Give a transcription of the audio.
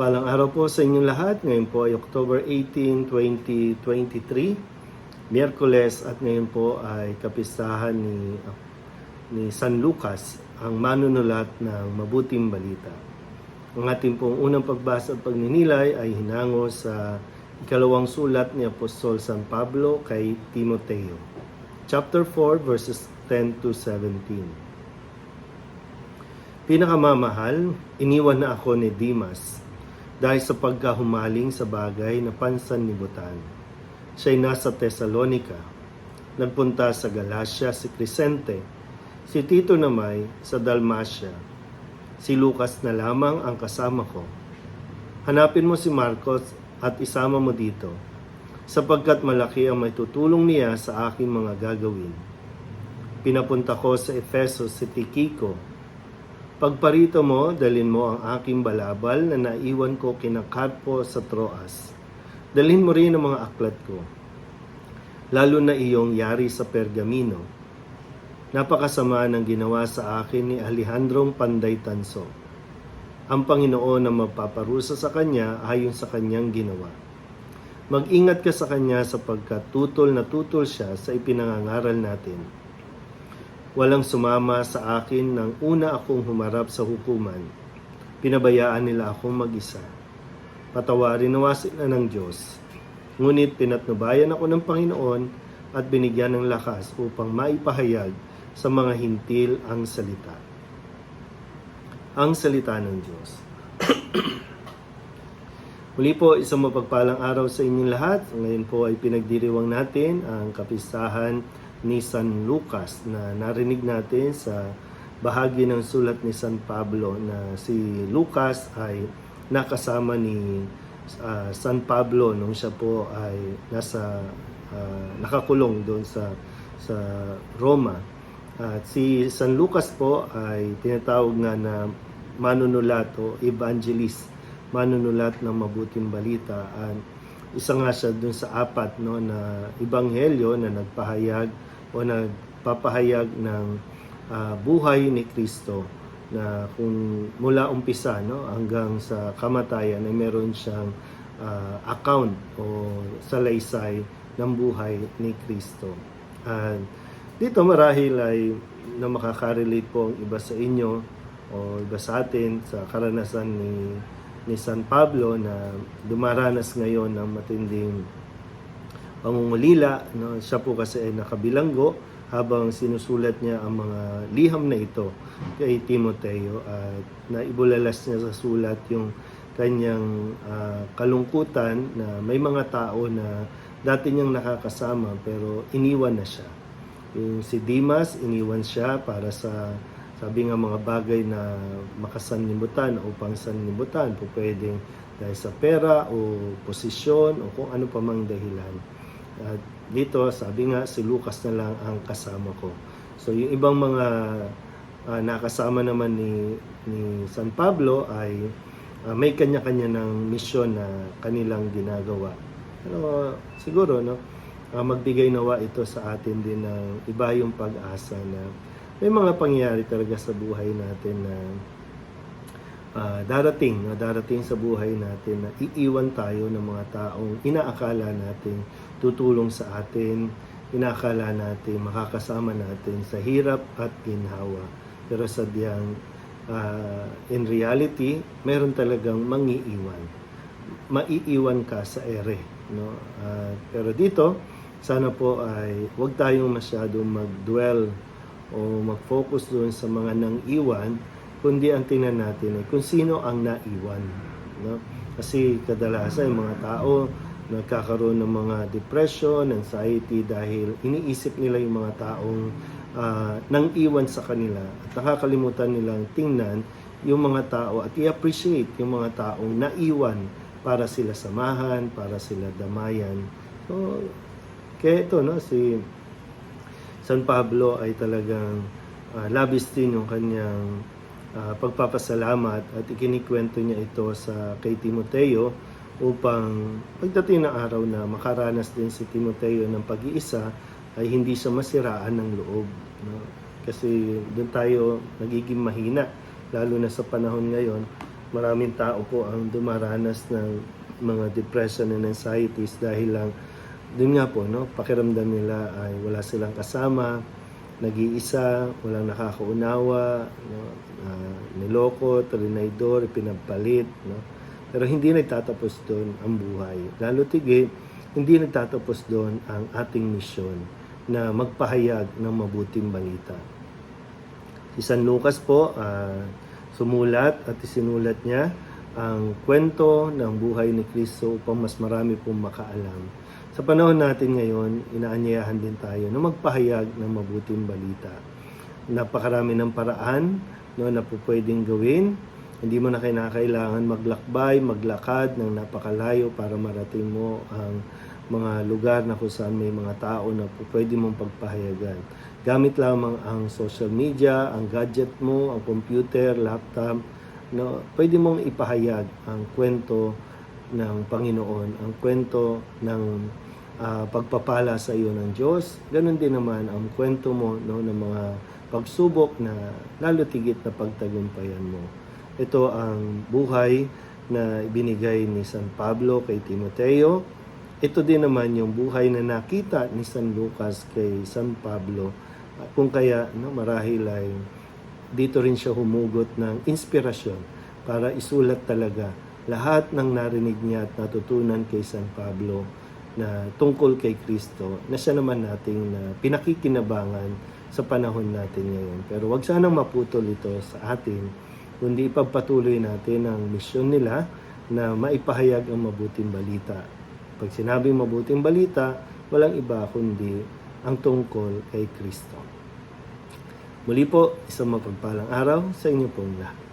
Mapagpalang araw po sa inyong lahat. Ngayon po ay October 18, 2023, Miyerkules at ngayon po ay kapistahan ni, ni San Lucas, ang manunulat ng mabuting balita. Ang ating pong unang pagbasa at pagninilay ay hinango sa ikalawang sulat ni Apostol San Pablo kay Timoteo. Chapter 4 verses 10 to 17. Pinakamamahal, iniwan na ako ni Dimas dahil sa pagkahumaling sa bagay na pansanlibutan. Siya'y nasa Thessalonica. Nagpunta sa Galacia si Crescente, si Tito namay sa Dalmatia. Si Lucas na lamang ang kasama ko. Hanapin mo si Marcos at isama mo dito, sapagkat malaki ang may tutulong niya sa aking mga gagawin. Pinapunta ko sa Efeso si Tikiko, Pagparito mo, dalin mo ang aking balabal na naiwan ko kina Carpo sa Troas. Dalhin mo rin ang mga aklat ko, lalo na iyong yari sa Pergamino. Napakasama ng ginawa sa akin ni Alejandrong Panday Tanso. Ang Panginoon na magpaparusa sa kanya ayon sa kanyang ginawa. Mag-ingat ka sa kanya sapagkat tutol na tutol siya sa ipinangangaral natin Walang sumama sa akin nang una akong humarap sa hukuman. Pinabayaan nila akong mag-isa. Patawarin nawa sila ng Diyos. Ngunit pinatnubayan ako ng Panginoon at binigyan ng lakas upang maipahayag sa mga hintil ang salita. Ang salita ng Diyos. Muli po, isang mapagpalang araw sa inyong lahat. Ngayon po ay pinagdiriwang natin ang kapistahan ni San Lucas na narinig natin sa bahagi ng sulat ni San Pablo na si Lucas ay nakasama ni uh, San Pablo nung siya po ay nasa uh, nakakulong doon sa sa Roma. At si San Lucas po ay tinatawag nga na manunulat o evangelist manunulat ng mabuting balita at isa nga siya dun sa apat no na ebanghelyo na nagpahayag o nagpapahayag ng uh, buhay ni Kristo na kung mula umpisa no hanggang sa kamatayan ay meron siyang uh, account o salaysay ng buhay ni Kristo. At dito marahil ay na makakarelate po ang iba sa inyo o iba sa atin sa karanasan ni ni San Pablo na dumaranas ngayon ng matinding pangungulila. No? Siya po kasi ay nakabilanggo habang sinusulat niya ang mga liham na ito kay Timoteo at naibulalas niya sa sulat yung kanyang uh, kalungkutan na may mga tao na dati niyang nakakasama pero iniwan na siya. Yung si Dimas, iniwan siya para sa sabi nga mga bagay na makasanlibutan o pangsanlibutan po pwedeng dahil sa pera o posisyon o kung ano pa mang dahilan. At dito, sabi nga, si Lucas na lang ang kasama ko. So yung ibang mga uh, nakasama naman ni, ni San Pablo ay uh, may kanya-kanya ng misyon na kanilang ginagawa. Pero siguro, no, uh, magbigay nawa ito sa atin din ng iba yung pag-asa na may mga pangyayari talaga sa buhay natin na uh, darating, na darating sa buhay natin na iiwan tayo ng mga taong inaakala natin tutulong sa atin, inaakala natin makakasama natin sa hirap at ginhawa. Pero sadyang uh, in reality, meron talagang mangiiwan. Maiiwan ka sa ere. No? Uh, pero dito, sana po ay huwag tayong masyadong mag-dwell o mag-focus doon sa mga nang iwan, kundi ang tingnan natin ay kung sino ang naiwan. No? Kasi kadalasan yung mga tao nagkakaroon ng mga depression, anxiety dahil iniisip nila yung mga taong uh, nang iwan sa kanila at nakakalimutan nilang tingnan yung mga tao at i-appreciate yung mga taong naiwan para sila samahan, para sila damayan. So, kaya ito, no, si San Pablo ay talagang uh, labis din yung kanyang uh, pagpapasalamat at ikinikwento niya ito sa kay Timoteo upang pagdating ng araw na makaranas din si Timoteo ng pag-iisa ay hindi siya masiraan ng loob. No? Kasi doon tayo nagiging mahina, lalo na sa panahon ngayon maraming tao po ang dumaranas ng mga depression and anxieties dahil lang dun nga po no pakiramdam nila ay wala silang kasama nag-iisa walang nakakaunawa no ah, niloko trinaydor pinagpalit no. Pero hindi nagtatapos doon ang buhay. Lalo tigit hindi nagtatapos doon ang ating misyon na magpahayag ng mabuting balita. Si San Lucas po, ah, sumulat at isinulat niya ang kwento ng buhay ni Kristo upang mas marami pong makaalam. Sa panahon natin ngayon, inaanyayahan din tayo na magpahayag ng mabuting balita. Napakarami ng paraan no, na po pwedeng gawin. Hindi mo na kinakailangan maglakbay, maglakad ng napakalayo para marating mo ang mga lugar na kung saan may mga tao na po pwede mong pagpahayagan. Gamit lamang ang social media, ang gadget mo, ang computer, laptop, no, pwede mong ipahayag ang kwento ng Panginoon, ang kwento ng ah, pagpapala sa iyo ng Diyos. Ganon din naman ang kwento mo no, ng mga pagsubok na lalo tigit na pagtagumpayan mo. Ito ang buhay na ibinigay ni San Pablo kay Timoteo. Ito din naman yung buhay na nakita ni San Lucas kay San Pablo. Kung kaya, no, marahil ay dito rin siya humugot ng inspirasyon para isulat talaga lahat ng narinig niya at natutunan kay San Pablo na tungkol kay Kristo na siya naman nating na pinakikinabangan sa panahon natin ngayon. Pero wag sanang maputol ito sa atin, kundi ipagpatuloy natin ang misyon nila na maipahayag ang mabuting balita. Pag sinabing mabuting balita, walang iba kundi ang tungkol kay Kristo. Muli po, isang mapagpalang araw sa inyo pong lahat.